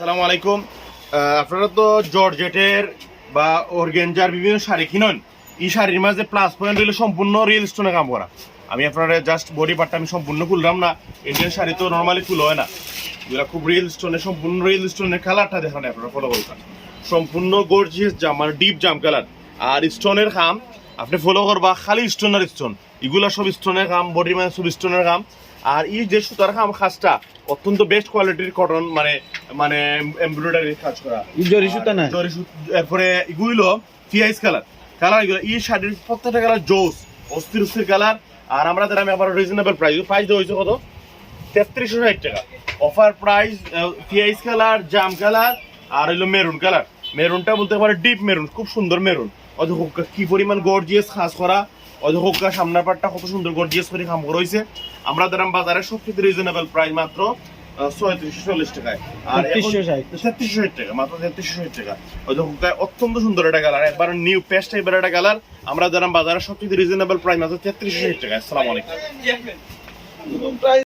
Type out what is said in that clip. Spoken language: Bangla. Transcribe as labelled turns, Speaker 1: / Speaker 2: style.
Speaker 1: সালামু আলাইকুম। আপনারা তো জর্জেটের বা অর্গেঞ্জার বিভিন্ন শাড়ি কিনেন। এই শাড়ির মাঝে প্লাস পয়েন্ট হইলে সম্পূর্ণ রিয়েল স্টোনে কাম করা। আমি আপনারা জাস্ট বডি পার্টটা আমি সম্পূর্ণ খুললাম না। ইন্ডিয়ান শাড়ি তো নর্মালি খুল হয় না। এগুলো খুব রিয়েল স্টোনে সম্পূর্ণ রিয়েল স্টোনের কালারটা দেখান আপনারা ফলো করবেন সম্পূর্ণ গর্জিয়াস জাম মানে ডিপ জাম কালার আর স্টোনের কাম, আপনি ফলো করবা, খালি স্টোনের স্টোন এগুলা সব স্টোনের কাম বডি মানে সব স্টোনের কাম। আর এই যে সুতার কাম খাসটা অত্যন্ত বেস্ট কোয়ালিটির কটন মানে মানে এমব্রয়ডারি কাজ করা।
Speaker 2: জরি সুতা না
Speaker 1: জরি সুত- এরপরে এগুলো ফিয়াইস কালার কালার এগুলো এই শাড়ির প্রত্যেকটা কালার জোস অস্থির অস্থির কালার আর আমরা আমি আবার রিজনেবল প্রাইস প্রাইস দেওয়া হয়েছে কত? তেত্রিশশো ষাট টাকা। অফার প্রাইস ফিয়াইস কালার জাম কালার আর হইল মেরুন কালার মেরুনটা বলতে পারে ডিপ মেরুন খুব সুন্দর মেরুন অধোক কি পরিমাণ গর্জিয়াস খাস করা। অধোক সামনের পাটটা কত সুন্দর গর্জিয়াস করে খাম রয়েছে আমরা দাম বাজারে সবচেয়ে রিজনেবল প্রাইস মাত্র ছয়ত্রিশশো চল্লিশ টাকায়। আর এখন-
Speaker 2: 3360
Speaker 1: তেত্রিশশো ষাট টাকা মাত্র তেত্রিশশো ষাট টাকা। অত্যন্ত সুন্দর একটা কালার একবার নিউ পেস্ট টাইপের একটা কালার আমরা যারা বাজারে সবচেয়ে রিজনেবল প্রাইস মাত্র তেত্রিশশো ষাট টাকা আসসালামু আলাইকুম।